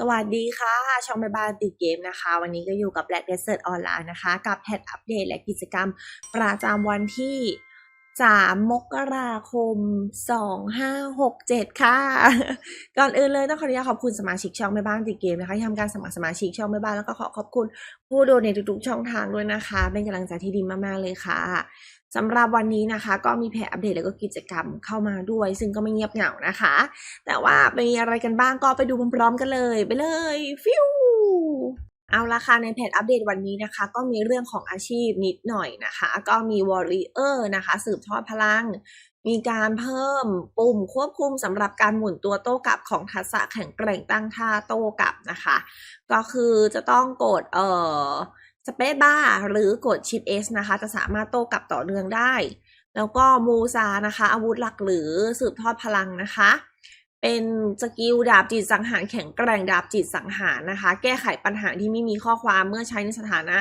สวัสดีค่ะ ช่องแม่บ้านติดเกมนะคะ วันนี้ก็อยู่กับ Black Desert ออนไลน์นะคะ กับแพทอัปเดตและกิจกรรมประจำวันที่ 3 มกราคม 2567 ค่ะ ก่อนอื่นเลยต้องขออนุญาตขอบคุณสมาชิกช่องแม่บ้านติดเกมนะคะที่ทำการสมัครสมาชิกช่องแม่บ้านแล้วก็ขอขอบคุณผู้ดูในทุกๆช่องทางด้วยนะคะ เป็นกำลังใจที่ดีมากๆเลยค่ะ สำหรับวันนี้นะคะก็มีแพทอัปเดตแล้วก็กิจกรรมเข้ามาด้วย ซึ่งก็ไม่เงียบเหงานะคะ แต่ว่ามีอะไรกันบ้างก็ไปดูพร้อมๆกันเลย ไปเลยฟิวเอาละค่ะในแพทอัปเดตวันนี้นะคะ ก็มีเรื่องของอาชีพนิดหน่อยนะคะ ก็มีวอริเออร์นะคะ สืบทอดพลัง มีการเพิ่มปุ่มควบคุมสำหรับการหมุนตัวโต้กลับของทักษะแข็งแกร่งตั้งท่าโต้กลับนะคะ ก็คือจะต้องกดเอ่อ สเปซบาร์หรือกดชิป S นะคะ จะสามารถโต้กลับต่อเนื่องได้ แล้วก็มูซานะคะ อาวุธหลักหรือสืบทอดพลังนะคะ เป็นสกิลดาบจิตสังหารแข็งแกร่งดาบจิตสังหารนะคะ แก้ไขปัญหาที่ไม่มีข้อความเมื่อใช้ในสถานะ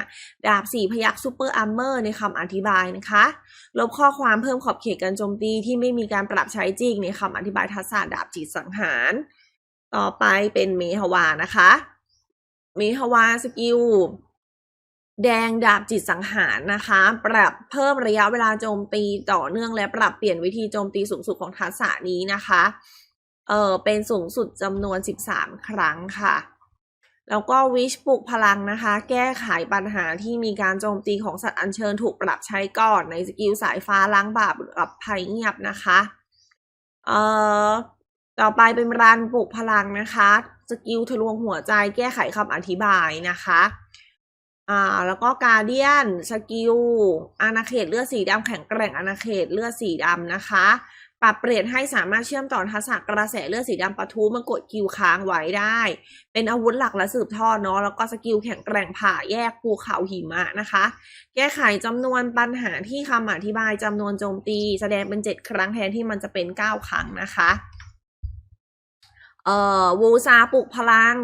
ดาบสี่พยักซูเปอร์อาร์เมอร์ในคำอธิบายนะคะ ลบข้อความเพิ่มขอบเขตการโจมตีที่ไม่มีการปรับใช้จริงในคำอธิบายทักษะดาบจิตสังหาร ต่อไปเป็นเมฮวานะคะ เมฮวาสกิล แดงดาบจิตสังหารนะคะ ปรับเพิ่มระยะเวลาโจมตีต่อเนื่องและปรับเปลี่ยนวิธีโจมตีสูงสุดของทักษะนี้นะคะ เออเป็นสูงสุดจำนวน 13 ครั้งค่ะ แล้วก็วิชปลุกพลังนะคะ แก้ไขปัญหาที่มีการโจมตีของสัตว์อัญเชิญถูกปรับใช้ก่อนในสกิลสายฟ้าล้างบาปกับภัยเงียบนะคะ เอ่อต่อไปเป็นรันปลุกพลังนะคะ สกิลทะลวงหัวใจแก้ไขคำอธิบายนะคะ อ่าแล้วก็การเดียนสกิลอาณาเขตเลือดสีดำแข็งแกร่งอาณาเขตเลือดสีดำนะคะ ปรับเปลี่ยนให้สามารถเชื่อมต่อทักษะกระแสเลือดสีดำปะทุมื่อกดคิวค้างไว้ได้ เป็นอาวุธหลักและสืบทอดเนาะแล้วก็สกิลแข็งแกร่งผ่าแยกภูเขาหิมะนะคะ แก้ไขจำนวนปัญหาที่คำอธิบายจำนวนโจมตี แสดงเป็น 7 ครั้งแทนที่มันจะเป็น 9 ครั้งนะคะเอ่อวูซาปลุกพลัง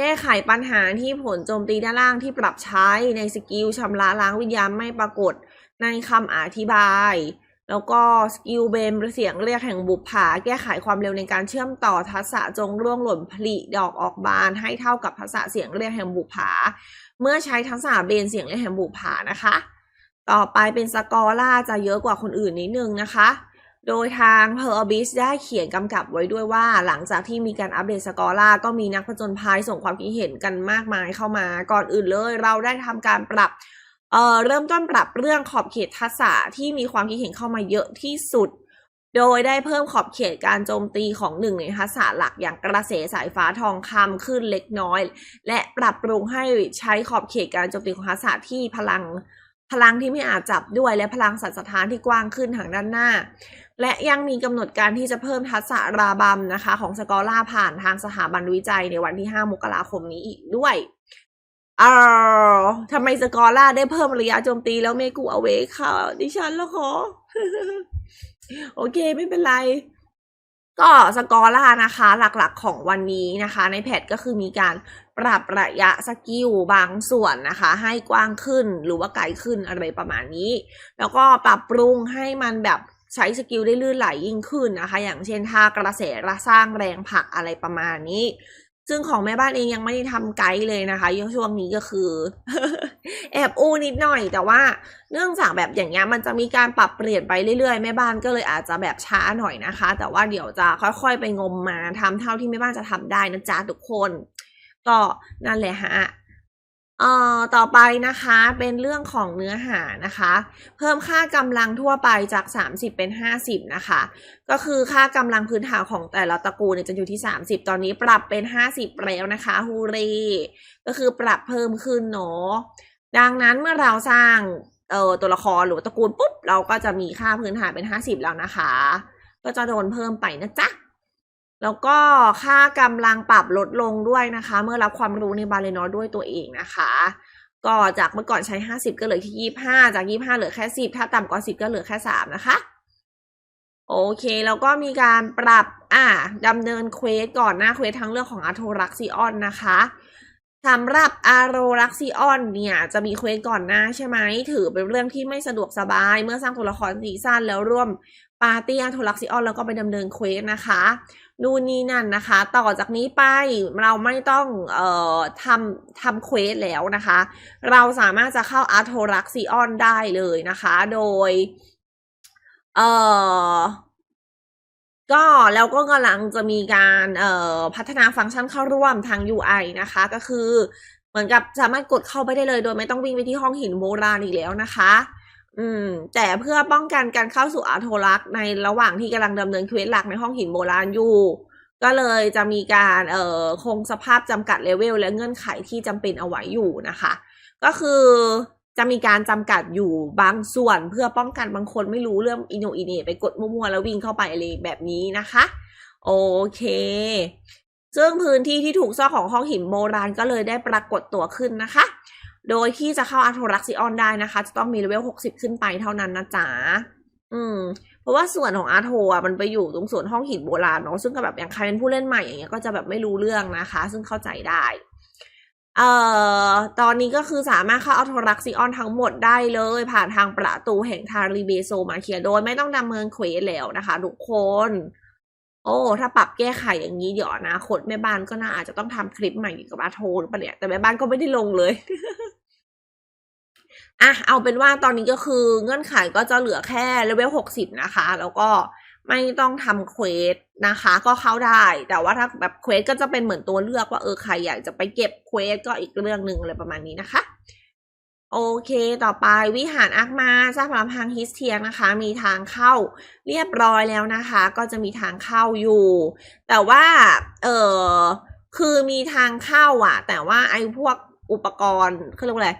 แก้ไขปัญหาที่ผลโจมตีด้านล่างที่ปรับใช้ในสกิลชำระล้างวิญญาณไม่ปรากฏในคำอธิบาย แล้วก็สกิลเบมเสียงเรียกแห่งบุปผา แก้ไขความเร็วในการเชื่อมต่อทักษะจงร่วงหล่นผลิดอกออกบาน ให้เท่ากับทักษะเสียงเรียกแห่งบุปผา เมื่อใช้ทักษะเบนเสียงเรียกแห่งบุปผานะคะ ต่อไปเป็นสกอร่าจะเยอะกว่าคนอื่นนิดนึงนะคะ โดยทาง p e r a b i s ได้เขียนกำกับไว้ด้วยว่า หลังจากที่มีการอัปเดตสกอร่าก็มีนักผจญภัยส่งความคิดเห็นกันมากมายเข้ามา ก่อนอื่นเลยเราได้ทำการปรับเอ่อเริ่มต้นปรับเรื่องขอบเขตทักษะที่มีความคิดเห็นเข้ามาเยอะที่สุด โดยได้เพิ่มขอบเขตการโจมตีของหนึ่งในทักษะหลักอย่างกระแสสายฟ้าทองคำขึ้นเล็กน้อย และปรับปรุงให้ใช้ขอบเขตการโจมตีของทักษะที่พลังพลังที่ไม่อาจจับด้วยและพลังสัตว์สถานที่กว้างขึ้นทางด้านหน้า และยังมีกำหนดการที่จะเพิ่มทักษะราบัมนะคะ ของสกอร่าผ่านทางสถาบันวิจัยในวันที่ 5 มกราคมนี้อีกด้วยเออทำไมสกอร่าได้เพิ่มระยะโจมตีแล้วเมกูเอาเวค่ะ ดิฉันแล้วขอ โอเคไม่เป็นไร ก็สกอร่านะคะ หลักๆของวันนี้นะคะ ในแพทก็คือมีการปรับระยะสกิลบางส่วนนะคะ ให้กว้างขึ้นหรือว่าไกลขึ้นอะไรประมาณนี้ แล้วก็ปรับปรุงให้มันแบบ ใช้สกิลได้ลื่นไหลยิ่งขึ้นนะคะ อย่างเช่นท่ากระแสระสร้างแรงผลักอะไรประมาณนี้ ซึ่งของแม่บ้านเองยังไม่ได้ทำไกด์เลยนะคะช่วงนี้ก็คือ แอบอู้นิดหน่อย แต่ว่าเนื่องจากแบบอย่างเงี้ยมันจะมีการปรับเปลี่ยนไปเรื่อยๆแม่บ้านก็เลยอาจจะแบบช้าหน่อยนะคะ แต่ว่าเดี๋ยวจะค่อยๆไปงมมาทำเท่าที่แม่บ้านจะทำได้นะจ๊ะทุกคน ก็นั่นแหละฮะ เอ่อต่อไปนะคะเป็นเรื่องของเนื้อหานะคะ เพิ่มค่ากำลังทั่วไปจาก 30 เป็น 50 นะคะ ก็คือค่ากำลังพื้นฐานของแต่ละตระกูลเนี่ยจะอยู่ที่ 30 ตอนนี้ปรับเป็น 50 แล้วนะคะฮูเรก็คือปรับเพิ่มขึ้นเนาะดังนั้นเมื่อเราสร้างเอ่อตัวละครหรือตระกูลปุ๊บเราก็จะมีค่าพื้นฐานเป็น 50 แล้วนะคะ ก็จะโดนเพิ่มไปนะจ๊ะ แล้วก็ค่ากำลังปรับลดลงด้วยนะคะ เมื่อรับความรู้ในบาเลนอด้วยตัวเองนะคะก็จากเมื่อก่อนใช้ 50 ก็เหลือแค่25 จาก 25 เหลือแค่ 10 ถ้าต่ำกว่า 10 ก็เหลือแค่ 3 นะคะ โอเค แล้วก็มีการปรับอ่าดำเนินเควสก่อนหน้าเควสทั้งเรื่องของอาโทรักซิออนนะคะสำหรับอาโรักซิออนเนี่ย จะมีเควสก่อนหน้าใช่ไหม ถือเป็นเรื่องที่ไม่สะดวกสบาย เมื่อสร้างตัวละครซีซั่นแล้วร่วมปาร์ตี้อาโทลักซิออนแล้วก็ไปดำเนินเควสนะคะ นู่นนี่นั่นนะคะ ต่อจากนี้ไปเราไม่ต้องเอ่อทำทำเควสแล้วนะคะ เราสามารถจะเข้าอาร์โทลักซิออนได้เลยนะคะ โดยเอ่อก็แล้วก็กำลังจะมีการเอ่อพัฒนาฟังก์ชันเข้าร่วมทาง UI นะคะ ก็คือเหมือนกับสามารถกดเข้าไปได้เลย โดยไม่ต้องวิ่งไปที่ห้องหินโบราณอีกแล้วนะคะ อืม แต่เพื่อป้องกันการเข้าสู่อาโทรักในระหว่างที่กำลังดำเนินเควสหลักในห้องหินโบราณอยู่ ก็เลยจะมีการเอ่อคงสภาพจำกัดเลเวลและเงื่อนไขที่จำเป็นเอาไว้อยู่นะคะ ก็คือจะมีการจำกัดอยู่บางส่วนเพื่อป้องกันบางคนไม่รู้เรื่องอินโนอินเนไปกดมั่วๆแล้ววิ่งเข้าไปอะไรแบบนี้นะคะ โอเค ซึ่งพื้นที่ที่ถูกซ่อนของห้องหินโบราณก็เลยได้ปรากฏตัวขึ้นนะคะ โดยที่จะเข้าอาโทรักซิออนได้นะคะ จะต้องมีเลเวล 60 ขึ้นไปเท่านั้นนะจ๊ะ อืม เพราะว่าส่วนของอาโทอะมันไปอยู่ตรงส่วนห้องหินโบราณเนาะ ซึ่งก็แบบอย่างใครเป็นผู้เล่นใหม่อย่างเงี้ยก็จะแบบไม่รู้เรื่องนะคะ ซึ่งเข้าใจได้ เอ่อ ตอนนี้ก็คือสามารถเข้าอาโทรักซิออนทั้งหมดได้เลย ผ่านทางประตูแห่งทาริเบโซมาเคียโดยไม่ต้องดำเนินเควสแล้วนะคะทุกคน โอ้ ถ้าปรับแก้ไขอย่างนี้เดี๋ยวอนาคตแม่บ้านก็น่าอาจจะต้องทำคลิปใหม่เกี่ยวกับอาโทหรือเปล่าเนี่ย แต่แม่บ้านก็ไม่ได้ลงเลยอะเอาเป็นว่าตอนนี้ก็คือเงื่อนไขก็จะเหลือแค่เลเวลหกสิบนะคะ แล้วก็ไม่ต้องทำเควสนะคะ ก็เข้าได้ แต่ว่าถ้าแบบเควสก็จะเป็นเหมือนตัวเลือกว่าเออใครอยากจะไปเก็บเควสก็อีกเรื่องหนึ่งอะไรประมาณนี้นะคะ โอเค ต่อไปวิหารอักมาสร้างพลังพังฮิสเทียนะคะ มีทางเข้าเรียบร้อยแล้วนะคะ ก็จะมีทางเข้าอยู่ แต่ว่า เออคือมีทางเข้าอะแต่ว่าไอ้พวกอุปกรณ์เขาเรียกว่าอะไร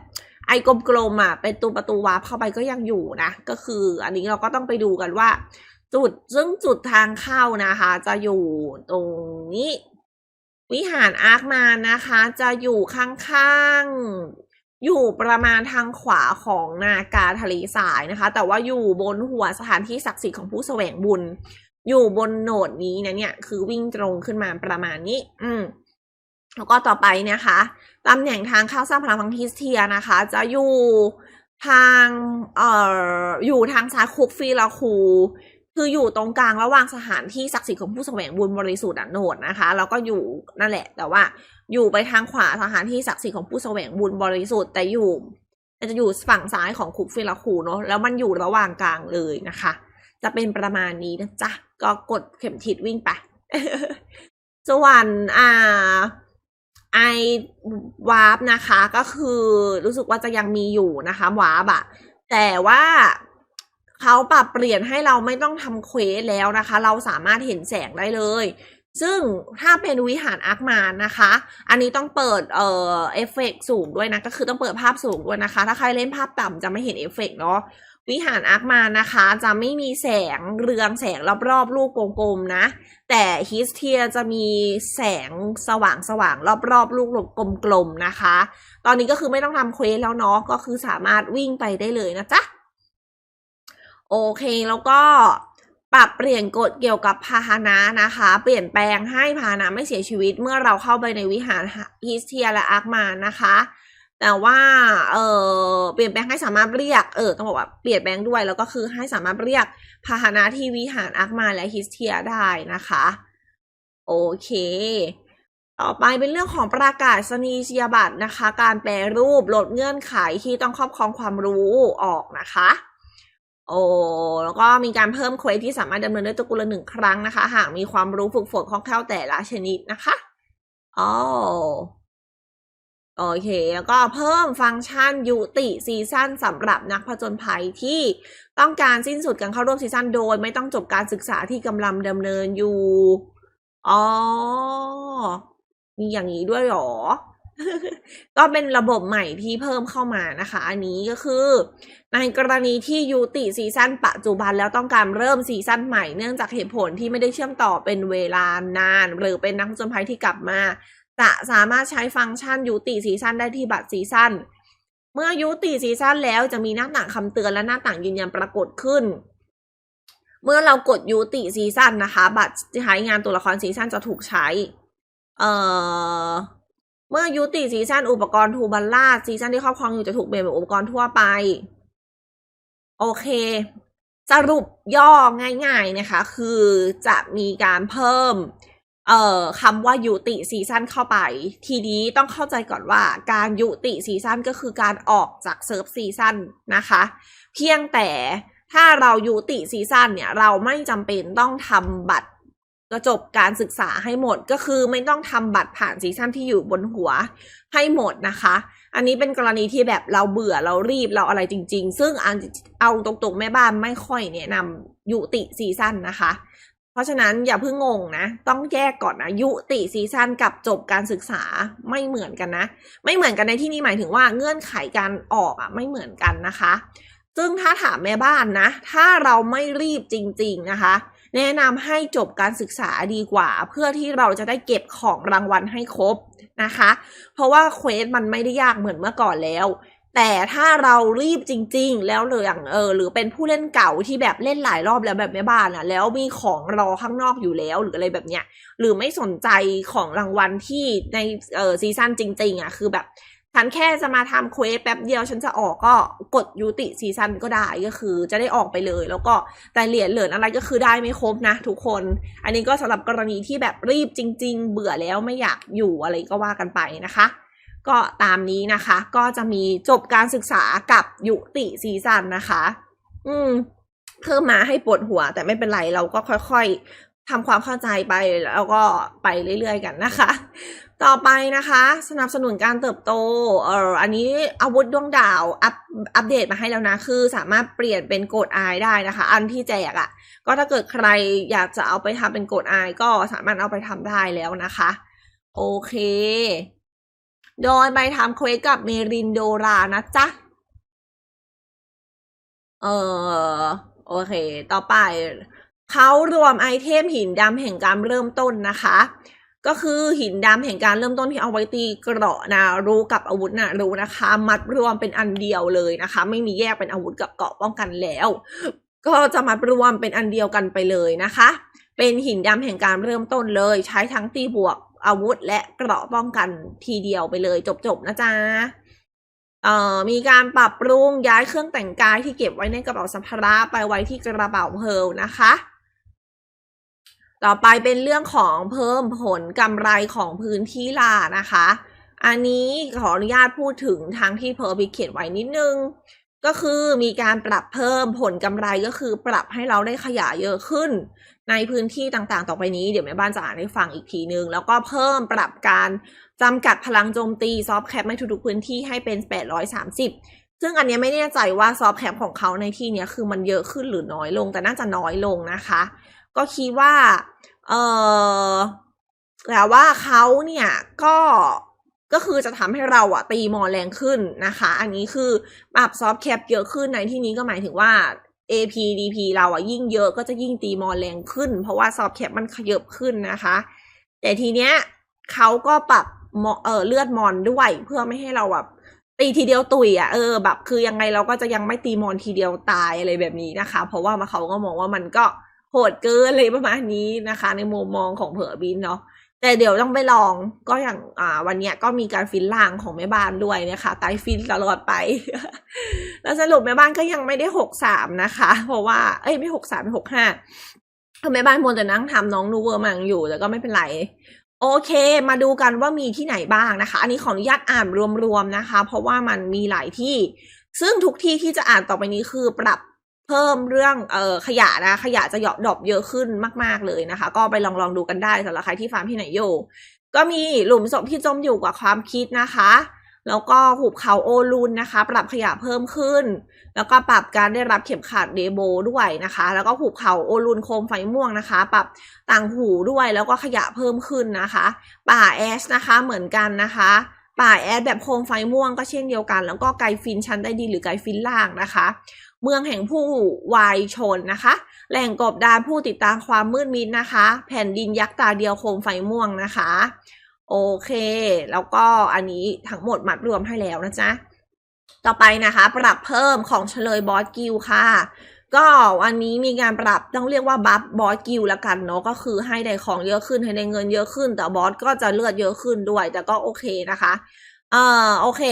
ไอ้กลมๆอะเป็นตัวประตูวาร์ปเข้าไปก็ยังอยู่นะ ก็คืออันนี้เราก็ต้องไปดูกันว่า จุดซึ่งจุดทางเข้านะคะ จะอยู่ตรงนี้ วิหารอาร์คมานนะคะ จะอยู่ข้างๆ อยู่ประมาณทางขวาของนากาทะเลสายนะคะ แต่ว่าอยู่บนหัวสถานที่ศักดิ์สิทธิ์ของผู้แสวงบุญ อยู่บนโหนดนี้นะเนี่ย คือวิ่งตรงขึ้นมาประมาณนี้ อืมแล้วก็ต่อไปนะคะตำแหน่งทางเข้าสร้างพลังพังทิสเทียนะคะ จะอยู่ทางเอ่ออยู่ทางซ้ายคุกฟีลาคูคืออยู่ตรงกลางระหว่างสถานที่ศักดิ์สิทธิ์ของผู้แสวงบุญบริสุทธิ์อะโหนดนะคะ แล้วก็อยู่นั่นแหละ แต่ว่า อยู่ไปทางขวาสถานที่ศักดิ์สิทธิ์ของผู้แสวงบุญบริสุทธิ์แต่อยู่แต่จะอยู่ฝั่งซ้ายของคุกฟีลาคูเนาะแล้วมันอยู่ระหว่างกลางเลยนะคะ จะเป็นประมาณนี้นะจ๊ะ ก็กดเข็มทิศวิ่งไป ส่วนอ่าไอวาร์ปนะคะ ก็คือรู้สึกว่าจะยังมีอยู่นะคะวาร์ปอะแต่ว่าเขาปรับเปลี่ยนให้เราไม่ต้องทำเควสแล้วนะคะ เราสามารถเห็นแสงได้เลย ซึ่งถ้าเป็นวิหารอาร์คมานนะคะ อันนี้ต้องเปิดเอ่อเอฟเฟกสูงด้วยนะ ก็คือต้องเปิดภาพสูงด้วยนะคะ ถ้าใครเล่นภาพต่ำจะไม่เห็นเอฟเฟกเนาะ วิหารอาร์คมานนะคะ จะไม่มีแสงเรืองแสงรอบๆลูกกลมๆนะ แต่ฮิสเทียจะมีแสงสว่างสว่างรอบๆลูกกลมๆนะคะ ตอนนี้ก็คือไม่ต้องทำเควสแล้วเนาะ ก็คือสามารถวิ่งไปได้เลยนะจ๊ะ โอเคแล้วก็ ปรับเปลี่ยนกฎเกี่ยวกับพาหนะนะคะ เปลี่ยนแปลงให้พาหนะไม่เสียชีวิตเมื่อเราเข้าไปในวิหารฮิสเทียและอาร์คมานะคะ แต่ว่าเออเปลี่ยนแปลงให้สามารถเรียกเออต้องบอกว่าเปลี่ยนแปลงด้วยแล้วก็คือให้สามารถเรียกพาหนะที่วิหารอาร์คมาและฮิสเทียได้นะคะโอเคต่อไปเป็นเรื่องของประกาศนียบัตรนะคะ การแปลรูปลดเงื่อนไขที่ต้องครอบครองความรู้ออกนะคะ โอ้แล้วก็มีการเพิ่มเควสที่สามารถดำเนินได้ตัวกุละหนึ่งครั้งนะคะ หากมีความรู้ฝึกฝนคล่องแคล่วแต่ละชนิดนะคะอ๋อโอเค แล้วก็เพิ่มฟังก์ชันยุติซีซั่นสำหรับนักผจญภัยที่ต้องการสิ้นสุดการเข้าร่วมซีซั่นโดย ไม่ต้องจบการศึกษาที่กำลังดำเนินอยู่ อ๋อ มีอย่างนี้ด้วยหรอ ก็เป็นระบบใหม่ที่เพิ่มเข้ามานะคะ อันนี้ก็คือในกรณีที่ยุติซีซั่นปัจจุบันแล้วต้องการเริ่มซีซั่นใหม่เนื่องจากเหตุผลที่ไม่ได้เชื่อมต่อเป็นเวลานาน หรือเป็นนักจญภัยที่กลับมา จะสามารถใช้ฟังก์ชันยุติซีซั่นได้ที่บัตรซีซั่นเมื่อยุติซีซั่นแล้วจะมีหน้าต่างคำเตือนและหน้าต่างยืนยันปรากฏขึ้น เมื่อเรากดยุติซีซั่นนะคะ บัตรใช้งานตัวละครซีซั่นจะถูกใช้ เอ่อ เมื่อยุติซีซั่นอุปกรณ์ทูบัลล่าซีซั่นที่ครอบครองอยู่จะถูกเปลี่ยนเป็นอุปกรณ์ทั่วไป โอเค สรุปย่อง่าย ๆนะคะ คือจะมีการเพิ่ม เอ่อคำว่ายุติซีซั่นเข้าไป ทีนี้ต้องเข้าใจก่อนว่า การยุติซีซั่นก็คือการออกจากเซิร์ฟซีซั่นนะคะ เพียงแต่ถ้าเรายุติซีซั่นเนี่ย เราไม่จำเป็นต้องทำบัตร กระจบการศึกษาให้หมดก็คือไม่ต้องทำบัตรผ่านซีซั่นที่อยู่บนหัวให้หมดนะคะ อันนี้เป็นกรณีที่แบบเราเบื่อเรารีบเราอะไรจริง ๆ ซึ่งเอาตรงๆแม่บ้านไม่ค่อยแนะนำยุติซีซั่นนะคะ เพราะฉะนั้นอย่าเพิ่งงงนะ ต้องแยกก่อนนะยุติซีซั่นกับจบการศึกษาไม่เหมือนกันนะ ไม่เหมือนกันในที่นี้หมายถึงว่าเงื่อนไขการออกอะไม่เหมือนกันนะคะ ซึ่งถ้าถามแม่บ้านนะ ถ้าเราไม่รีบจริง ๆนะคะ แนะนำให้จบการศึกษาดีกว่า เพื่อที่เราจะได้เก็บของรางวัลให้ครบนะคะ เพราะว่าเควสมันไม่ได้ยากเหมือนเมื่อก่อนแล้ว แต่ถ้าเรารีบจริง ๆ แล้วเลยอย่างเออหรือเป็นผู้เล่นเก่าที่แบบเล่นหลายรอบแล้วแบบแม่บ้านอะแล้วมีของรอข้างนอกอยู่แล้วหรืออะไรแบบเนี้ยหรือไม่สนใจของรางวัลที่ในเออซีซั่นจริง ๆอะคือแบบ ฉันแค่จะมาทำเควสแป๊บเดียวฉันจะออกก็กดยุติซีซั่นก็ได้ก็คือ จะได้ออกไปเลย แล้วก็แต่เหรียญเหลืออะไรก็คือได้ไม่ครบนะ ทุกคน อันนี้ก็สำหรับกรณีที่แบบรีบจริง ๆ เบื่อแล้วไม่อยากอยู่อะไรก็ว่ากันไปนะคะ ก็ตามนี้นะคะ ก็จะมีจบการศึกษากับยุติซีซั่นนะคะ อืมเพิ่มมาให้ปวดหัว แต่ไม่เป็นไรเราก็ค่อยๆทำความเข้าใจไปแล้วก็ไปเรื่อยๆกันนะคะ ต่อไปนะคะ สนับสนุนการเติบโตเอ่ออันนี้อาวุธดวงดาวอัปอัปเดตมาให้แล้วนะ คือสามารถเปลี่ยนเป็นโกดอายได้นะคะ อันที่แจกอะ่ะ ก็ถ้าเกิดใครอยากจะเอาไปทำเป็นโกดอายก็สามารถเอาไปทำได้แล้วนะคะ โอเค โดยไปทำเควสกับเมรินโดรานะจ๊ะ เออโอเค ต่อไปเขารวมไอเทมหินดำแห่งการเริ่มต้นนะคะ ก็คือหินดำแห่งการเริ่มต้นที่เอาไว้ตีเกราะนะรู้กับอาวุธนะรู้นะคะ มัดรวมเป็นอันเดียวเลยนะคะ ไม่มีแยกเป็นอาวุธกับเกราะป้องกันแล้ว ก็จะมัดรวมเป็นอันเดียวกันไปเลยนะคะ เป็นหินดำแห่งการเริ่มต้นเลย ใช้ทั้งตีบวกอาวุธ และเกราะป้องกันทีเดียวไปเลยจบๆนะจ๊ะเอ่อมีการปรับปรุงย้ายเครื่องแต่งกายที่เก็บไว้ในกระเป๋าสัมภาระไปไว้ที่กระเป๋าเพลนะคะ ต่อไปเป็นเรื่องของเพิ่มผลกำไรของพื้นที่ลานะคะ อันนี้ขออนุญาตพูดถึงทางที่เพอร์พิเขียนไว้นิดนึง ก็คือมีการปรับเพิ่มผลกำไรก็คือปรับให้เราได้ขยายเยอะขึ้น ในพื้นที่ต่างๆ ต่อไปนี้เดี๋ยวแม่บ้านจะอ่านให้ฟังอีกทีนึง แล้วก็เพิ่มปรับการจำกัดพลังโจมตีซอฟแคปในทุกๆพื้นที่ให้เป็น 830 ซึ่งอันนี้ไม่แน่ใจว่าซอฟแคปของเขาในที่นี้คือมันเยอะขึ้นหรือน้อยลง แต่น่าจะน้อยลงนะคะ ก็คิดว่า เออแต่ว่าเขาเนี่ยก็ก็คือจะทำให้เราอะตีมอแรงขึ้นนะคะ อันนี้คือปรับซอฟแคปเยอะขึ้นในที่นี้ก็หมายถึงว่า AP DP เราอะยิ่งเยอะก็จะยิ่งตีมอแรงขึ้น เพราะว่าซอฟแคปมันขยบขึ้นนะคะ แต่ทีเนี้ยเขาก็ปรับเออเลือดมอนด้วยเพื่อไม่ให้เราแบบ ตีทีเดียวตุยอะ่ะเออแบบ คือยังไงเราก็จะยังไม่ตีมอนทีเดียวตายอะไรแบบนี้นะคะ เพราะว่ามาเขาก็มองว่ามันก็โหดเกินเลยประมาณนี้นะคะ ในมุมมองของเผอบินเนาะแต่เดี๋ยวต้องไปลองก็อย่างอ่า วันเนี้ยก็มีการฟินล่างของแม่บ้านด้วยนะคะไตฟินตลอดไป แล้วสรุปแม่บ้านก็ยังไม่ได้หกสามนะคะ เพราะว่าเอ้ยไม่หกสามเป็นหกห้าแม่บ้านมวนแต่นั่งทำน้องนูเวอร์มังอยู่แต่ก็ไม่เป็นไร โอเค มาดูกันว่ามีที่ไหนบ้างนะคะ อันนี้ขออนุญาตอ่านรวมๆนะคะ เพราะว่ามันมีหลายที่ ซึ่งทุกที่ที่จะอ่านต่อไปนี้คือปรับเพิ่มเรื่องเอ่อขยะนะ ขยะจะหยอดดอบเยอะขึ้นมาก ๆเลยนะคะ ก็ไปลองลองดูกันได้สำหรับใครที่ฟาร์มที่ไหนอยู่ก็มีหลุมศพที่จมอยู่กับความคิดนะคะ แล้วก็หุบเขาโอลุนนะคะ ปรับขยะเพิ่มขึ้น แล้วก็ปรับการได้รับเข็มขัดเดโบด้วยนะคะ แล้วก็หุบเขาโอลุนโคมไฟม่วงนะคะ ปรับต่างหูด้วยแล้วก็ขยะเพิ่มขึ้นนะคะ ป่าแอชนะคะเหมือนกันนะคะ ป่าแอชแบบโคมไฟม่วงก็เช่นเดียวกัน แล้วก็ไกฟินชั้นได้ดีหรือไกฟินล่างนะคะ เมืองแห่งผู้วายชนนะคะ แหล่งกบดานผู้ติดตามความมืดมิดนะคะ แผ่นดินยักษ์ตาเดียวโคมไฟม่วงนะคะ โอเค แล้วก็อันนี้ทั้งหมดมัดรวมให้แล้วนะจ๊ะ ต่อไปนะคะ ปรับเพิ่มของเฉลยบอสกิลค่ะ ก็วันนี้มีการปรับต้องเรียกว่าบัฟบอสกิลละกันเนาะก็คือให้ได้ของเยอะขึ้นให้ได้เงินเยอะขึ้น แต่บอสก็จะเลือดเยอะขึ้นด้วย แต่ก็โอเคนะคะเอ่อโอเค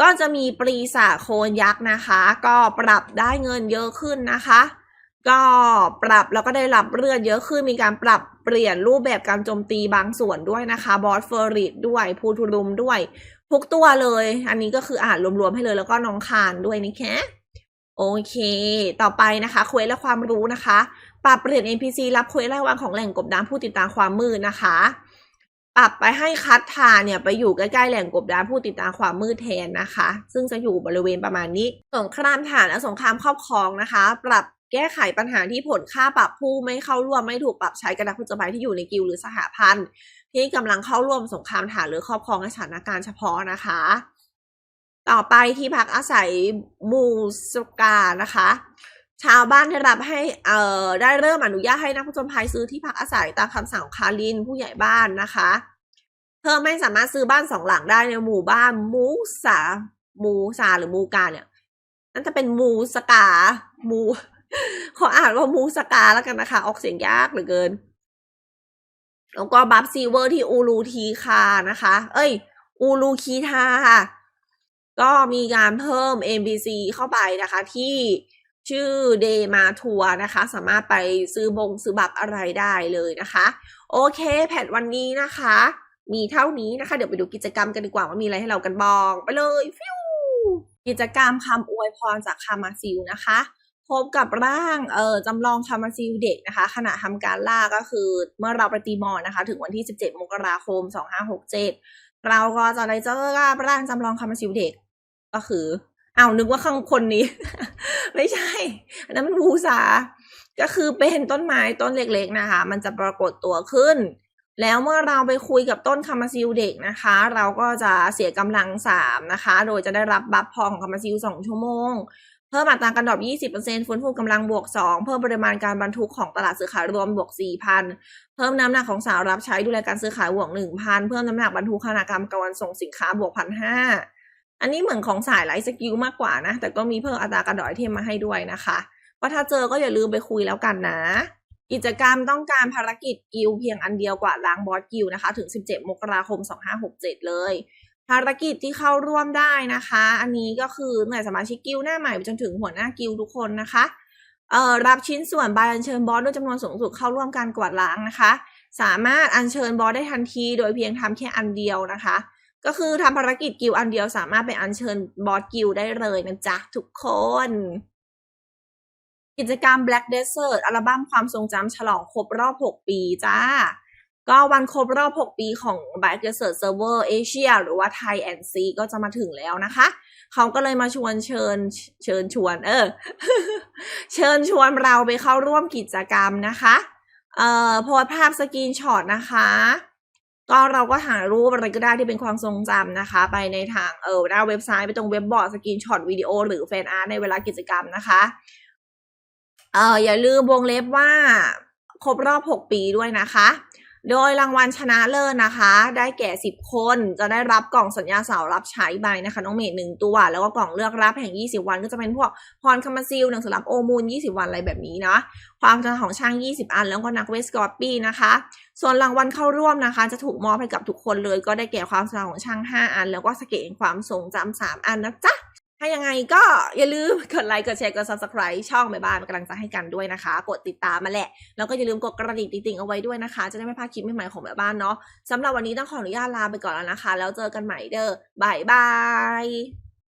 ก็จะมีปรีศาโคนยักษ์นะคะ ก็ปรับได้เงินเยอะขึ้นนะคะ ก็ปรับแล้วก็ได้รับเลือดเยอะขึ้นมีการปรับเปลี่ยนรูปแบบการโจมตีบางส่วนด้วยนะคะบอสเฟอร์ริดด้วยพูทูรุมด้วย ทุกตัวเลย อันนี้ก็คืออ่านรวมๆให้เลยแล้วก็น้องคานด้วยนี่แค่โอเค ต่อไปนะคะเควสและความรู้นะคะ ปรับเปลี่ยน NPC รับเควสรายวันของแหล่งกบดานผู้ติดตามความมืดนะคะ ปรับไปให้คัดทาเนี่ยไปอยู่ใกล้ๆแหล่งกบดานผู้ติดตามความมืดแทนนะคะ ซึ่งจะอยู่บริเวณประมาณนี้ สงครามฐานและสงครามครอบครองนะคะ ปรับ แก้ไขปัญหาที่ผลค่าปรับผู้ไม่เข้าร่วมไม่ถูกปรับใช้กระดาษผู้จภัยที่อยู่ในกิลด์หรือสหพันธ์ ที่กำลังเข้าร่วมสงครามฐานหรือครอบครองสถานการณ์เฉพาะนะคะ ต่อไปที่พักอาศัยมูสกานะคะ ชาวบ้านได้รับให้เอ่อได้เริ่มอนุญาตให้นักผจญภัยซื้อที่พักอาศัยตามคำสั่งของคารินผู้ใหญ่บ้านนะคะเพิ่มไม่สามารถซื้อบ้านสองหลังได้ในหมู่บ้านมูสามูซาหรือมูกาเนี่ยนั่นจะเป็นมูสกา มู ขออ่านว่ามูสกาแล้วกันนะคะ ออกเสียงยากเหลือเกิน แล้วก็บัฟซีเวอร์ที่อูรูทีคานะคะ เอ้ย อูรูคีทาก็มีการเพิ่ม NPC เข้าไปนะคะ ที่ชื่อเดมาทัวร์นะคะ สามารถไปซื้อบงซื้อบัฟอะไรได้เลยนะคะ โอเค แพทวันนี้นะคะ มีเท่านี้นะคะ เดี๋ยวไปดูกิจกรรมกันดีกว่าว่ามีอะไรให้เรากันบ้างไปเลยฟิวกิจกรรมคำอวยพรจากคามาซิลนะคะ บกับร่างเอ่อจำลองคามาซิลเด็กนะคะ ขณะทำการล่าก็คือเมื่อเราไปตีมอนนะคะ ถึงวันที่ 17 มกราคม 2567 เราก็จะได้เจอกับร่างจำลองคามาซิลเด็ก ก็คือเอานึกว่าข้างคนนี้ ไม่ใช่อันนั้นมันบูซาก็คือเป็นต้นไม้ต้นเล็กๆนะคะ มันจะปรากฏตัวขึ้น แล้วเมื่อเราไปคุยกับต้นคามาซิลเด็กนะคะ เราก็จะเสียกำลังสามนะคะ โดยจะได้รับบัฟพอของคามาซิลสองชั่วโมง เพิ่มอัตราการดรอป20%ฟื้นฟูกำลังบวก 2 เพิ่มปริมาณการบรรทุกของตลาดซื้อขายรวมบวก 4,000 เพิ่มน้ำหนักของสาวรับใช้ดูแลการซื้อขายบวก 1,000 เพิ่มน้ำหนักบรรทุกขณะกรรมการส่งสินค้าบวก 1,500 อันนี้เหมือนของสายไลฟ์สกิลมากกว่านะ แต่ก็มีเพิ่มอัตราการดรอปไอเทมมาให้ด้วยนะคะว่าถ้าเจอก็อย่าลืมไปคุยแล้วกันนะ กิจกรรมต้องการภารกิจกิลเพียงอันเดียวกว่าล้างบอสกิลนะคะ ถึง 17 มกราคม 2567 เลย ภารกิจที่เข้าร่วมได้นะคะ อันนี้ก็คือหน่วยสมาชิกกิลหน้าใหม่จนถึงหัวหน้ากิลทุกคนนะคะเอ่อรับชิ้นส่วนใบอัญเชิญบอสด้วยจำนวนสูงสุดเข้าร่วมการกวาดล้างนะคะ สามารถอัญเชิญบอสได้ทันที โดยเพียงทำแค่อันเดียวนะคะ ก็คือทำภารกิจกิลอันเดียวสามารถไปอัญเชิญบอสกิลได้เลยนะจ๊ะทุกคน กิจกรรม Black Desert อัลบั้มความทรงจำฉลองครบรอบ 6 ปีจ้า ก็วันครบรอบ 6 ปีของ Black Desert Server Asia หรือว่า Thai and Sea ก็จะมาถึงแล้วนะคะ เขาก็เลยมาชวนเชิญเชิญชวน เออ เชิญชวนเราไปเข้าร่วมกิจกรรมนะคะ เอ่อโพสภาพสกรีนช็อตนะคะ ก็เราก็หารูปอะไรก็ได้ที่เป็นความทรงจำนะคะ ไปในทางเออหน้าเว็บไซต์ไปตรงเว็บบอร์ดสกรีนช็อตวิดีโอหรือแฟนอาร์ตในเวลากิจกรรมนะคะ เอออย่าลืมวงเล็บว่าครบรอบ 6 ปีด้วยนะคะ โดยรางวัลชนะเลิศนะคะ ได้แก่ 10 คนจะได้รับกล่องสัญญาเสารับใช้ใบนะคะ น้องเมดหนึ่งตัว แล้วก็กล่องเลือกรับแห่ง 20 วัน ก็จะเป็นพวกพรคามาซิลหนังสือรับโอมูล 20 วันอะไรแบบนี้นะความชนะของช่าง 20 อัน แล้วก็นักเวสกอร์ปี้นะคะ ส่วนรางวัลเข้าร่วมนะคะ จะถูกมอบให้กับทุกคนเลย ก็ได้แก่ความชนะของช่าง 5 อัน แล้วก็สเกตความทรงจำ3อันนะจ๊ะ ถ้ายังไงก็อย่าลืมกดไลค์ กดแชร์ กด subscribe ช่องแม่บ้านกำลังใจะให้กันด้วยนะคะ กดติดตามมาแหละ แล้วก็อย่าลืมกดกระดิ่งติ๊งๆเอาไว้ด้วยนะคะ จะได้ไม่พลาดคลิปใหม่ๆของแม่บ้านเนาะสำหรับวันนี้ต้องขออนุญาตลาไปก่อนแล้วนะคะ แล้วเจอกันใหม่เด้อ บายบาย